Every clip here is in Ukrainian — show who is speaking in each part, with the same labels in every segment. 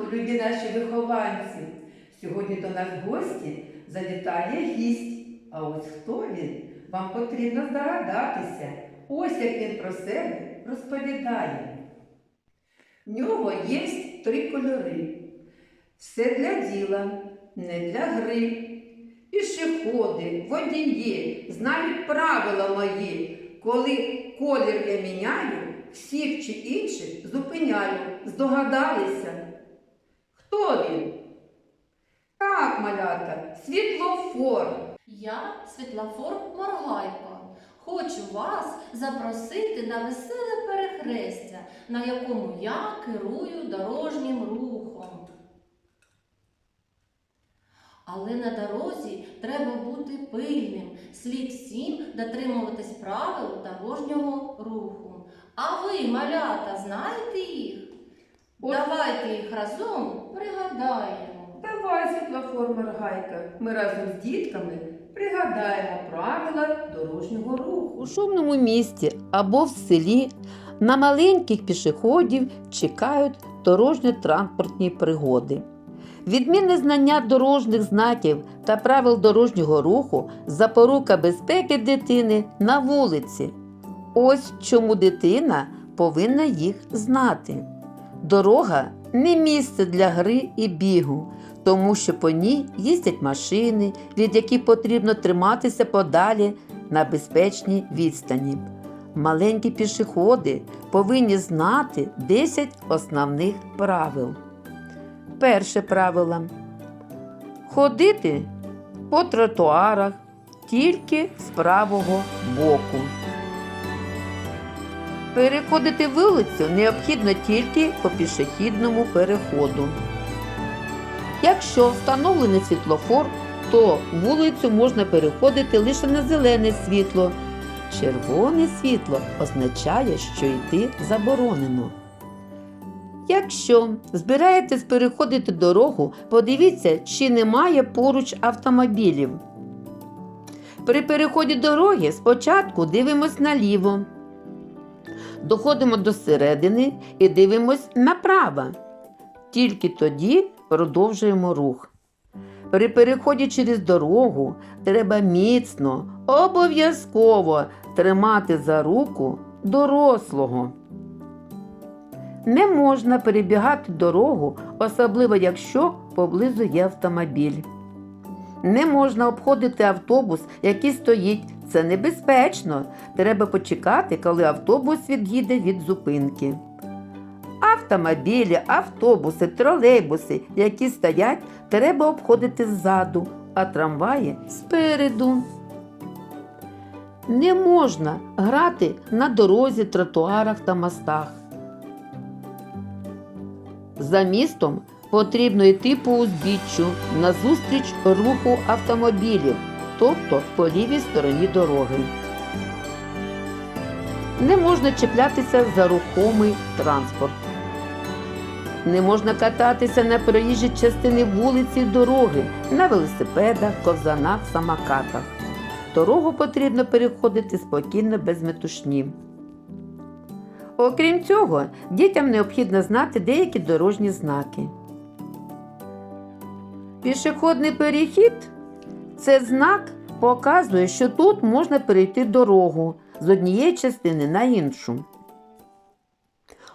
Speaker 1: ранку, наші вихованці! Сьогодні до нас в гості завітає гість. А ось хто він? Вам потрібно здогадатися. Ось як він про себе розповідає. В нього є три кольори. Все для діла, не для гри. Пішоходи, водії знають правила мої. Коли колір я міняю, всіх чи інших зупиняю. Здогадалися? Хто він? Так, малята, світлофор.
Speaker 2: Я Світлофор Моргайко. Хочу вас запросити на веселе перехрестя, на якому я керую дорожнім рухом. Але на дорозі треба бути пильним, слід всім дотримуватись правил дорожнього руху. А ви, малята, знаєте їх?
Speaker 1: От-
Speaker 2: Давайте їх разом пригадаємо.
Speaker 1: Давай, світлофор Маргайка, ми разом з дітками пригадаємо правила дорожнього руху.
Speaker 3: У шумному місті або в селі на маленьких пішоходів чекають дорожньо-транспортні пригоди. Відмінне знання дорожніх знаків та правил дорожнього руху запорука безпеки дитини на вулиці. Ось чому дитина повинна їх знати. Дорога не місце для гри і бігу, тому що по ній їздять машини, від яких потрібно триматися подалі на безпечній відстані. Маленькі пішоходи повинні знати 10 основних правил. Перше правило ходити по тротуарах тільки з правого боку. Переходити вулицю необхідно тільки по пішохідному переходу. Якщо встановлений світлофор, то вулицю можна переходити лише на зелене світло. Червоне світло означає, що йти заборонено. Якщо збираєтесь переходити дорогу, подивіться, чи немає поруч автомобілів. При переході дороги спочатку дивимось наліво. Доходимо до середини і дивимось направо. Тільки тоді продовжуємо рух. При переході через дорогу треба міцно, обов'язково тримати за руку дорослого. Не можна перебігати дорогу, особливо якщо поблизу є автомобіль. Не можна обходити автобус, який стоїть. Це небезпечно. Треба почекати, коли автобус від'їде від зупинки. Автомобілі, автобуси, тролейбуси, які стоять, треба обходити ззаду, а трамваї спереду. Не можна грати на дорозі, тротуарах та мостах. За містом потрібно йти по узбіччю назустріч руху автомобілів, тобто по лівій стороні дороги. Не можна чіплятися за рухомий транспорт. Не можна кататися на проїжджій частині вулиці й дороги, на велосипедах, ковзанах, самокатах. Дорогу потрібно переходити спокійно без метушні. Окрім цього, дітям необхідно знати деякі дорожні знаки. Пішохідний перехід це знак показує, що тут можна перейти дорогу з однієї частини на іншу.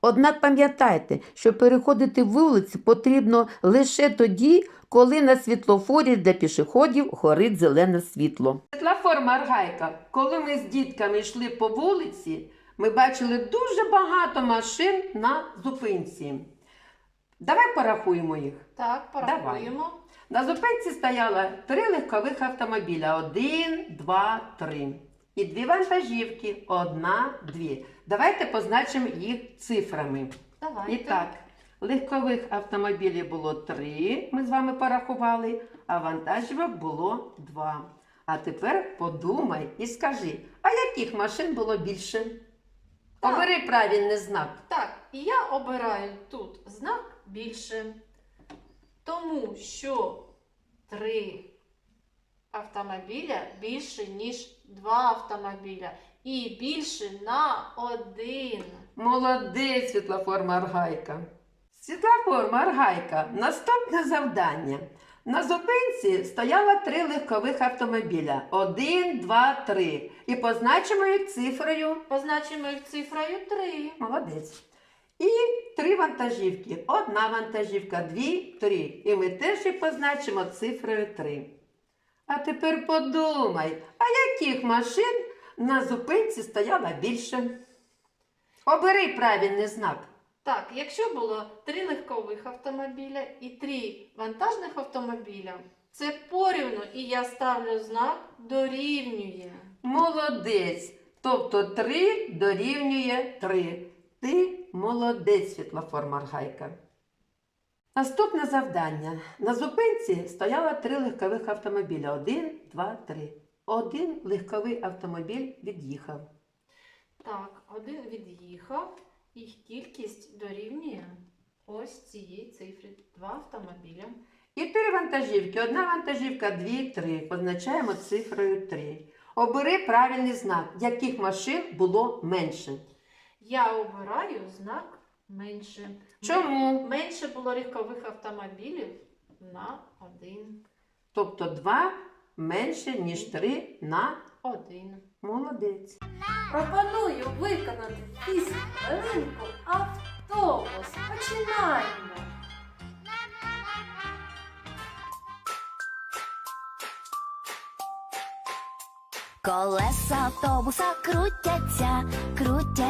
Speaker 3: Однак пам'ятайте, що переходити вулиці потрібно лише тоді, коли на світлофорі для пішоходів горить зелене світло.
Speaker 1: Світлофор Маргайка, коли ми з дітками йшли по вулиці, ми бачили дуже багато машин на зупинці. Давай порахуємо їх.
Speaker 2: Так, порахуємо.
Speaker 1: На зупинці стояло три легкових автомобіля: один, два, три. І дві вантажівки. Одна, дві. Давайте позначимо їх цифрами.
Speaker 2: Давайте.
Speaker 1: І так, легкових автомобілів було три, ми з вами порахували, а вантажівок було два. А тепер подумай і скажи, а яких машин було більше?
Speaker 2: Так.
Speaker 1: Обери правильний знак.
Speaker 2: Так, і я обираю тут знак більше, тому що три автомобіля більше, ніж два автомобіля. І більше на один.
Speaker 1: Молодець, світлофор Маргайка.
Speaker 3: Світлофор Маргайка. Наступне завдання. На зупинці стояло три легкових автомобіля. Один, два, три. І позначимо їх цифрою.
Speaker 2: Позначимо їх цифрою 3.
Speaker 3: Молодець. І три вантажівки. Одна вантажівка, дві, три. І ми теж їх позначимо цифрою три. А тепер подумай, а яких машин на зупинці стояло більше? Обери правильний знак.
Speaker 2: Так, якщо було три легкових автомобіля і три вантажних автомобіля, це порівну, і я ставлю знак дорівнює.
Speaker 3: Молодець. Тобто 3 дорівнює 3. Ти молодець, світлофор Маргайка. Наступне завдання. На зупинці стояло три легкових автомобіля. Один, два, три. Один легковий автомобіль від'їхав.
Speaker 2: Так, один від'їхав, їх кількість дорівнює ось цієї цифри. Два автомобіля.
Speaker 3: І три вантажівки. Одна вантажівка, дві, три. Позначаємо цифрою 3. Обери правильний знак, яких машин було менше.
Speaker 2: Я обираю знак менше.
Speaker 3: Чому?
Speaker 2: Менше було легкових автомобілів на один.
Speaker 3: Тобто 2 менше, ніж 3 на
Speaker 2: Один.
Speaker 3: молодець.
Speaker 2: Пропоную виконати фізхвилинку автобус. Починаємо.
Speaker 4: Колеса автобуса крутяться,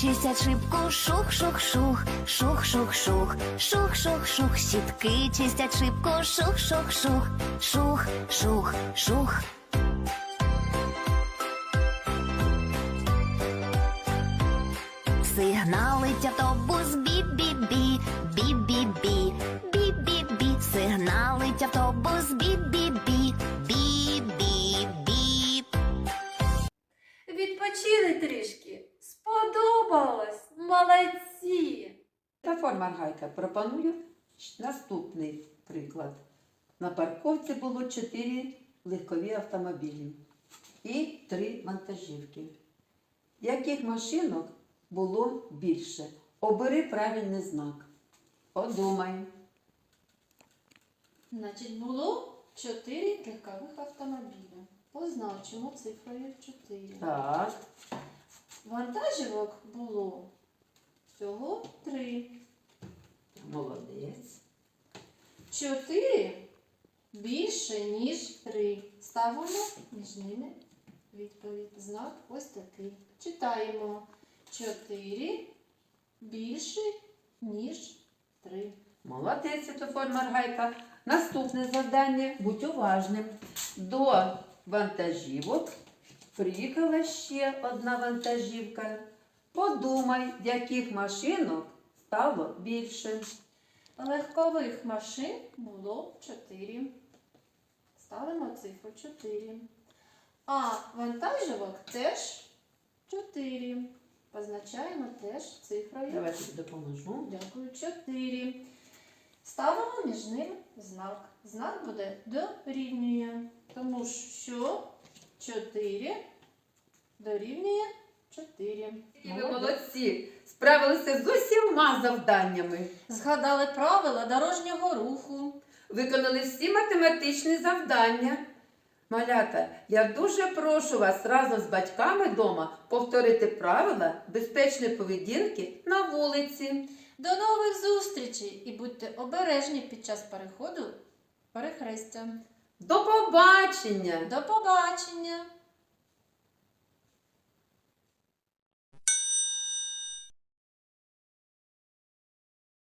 Speaker 4: Чистять шибку, шух-шух-шух, шух-шух-шух, шух-шух-шух, щітки чистять шибку, шух-шух-шух, шух-шух-шух. Сигналить автобус бі-бі-бі, бі-бі-бі, бі-бі-бі, сигналить автобус бі-бі-бі, бі-бі-бі.
Speaker 2: Відпочили трішки. Сподобалось. Молодці.
Speaker 3: Світлофор Маргайка пропоную наступний приклад. На парковці було 4 легкові автомобілі і 3 вантажівки. Яких машинок було більше? Обери правильний знак. Подумай.
Speaker 2: Значить, було 4 легкових автомобіля. Позначимо цифрою 4.
Speaker 3: Так,
Speaker 2: Вантажівок було всього 3.
Speaker 3: молодець.
Speaker 2: 4 більше, ніж 3. Ставимо між ними відповідь. Знак ось такий. Читаємо 4 більше, ніж 3.
Speaker 3: Молодець, Світлофор Маргайка. Наступне завдання будь уважним. До вантажівок приїхала ще одна вантажівка. Подумай, яких машинок стало більше.
Speaker 2: Легкових машин було 4. Ставимо цифру 4. А вантажівок теж 4. Позначаємо теж цифрою.
Speaker 3: Давай тобі допоможу.
Speaker 2: Дякую, 4. Ставимо між ними знак. Знак буде дорівнює. Тому що 4 дорівнює 4.
Speaker 3: І ви молодці! Справилися з усіма завданнями.
Speaker 2: Згадали правила дорожнього руху.
Speaker 3: Виконали всі математичні завдання. Малята, я дуже прошу вас разом з батьками вдома повторити правила безпечної поведінки на вулиці.
Speaker 2: До нових зустрічей і будьте обережні під час переходу перехрестя.
Speaker 3: До побачення!
Speaker 2: До побачення!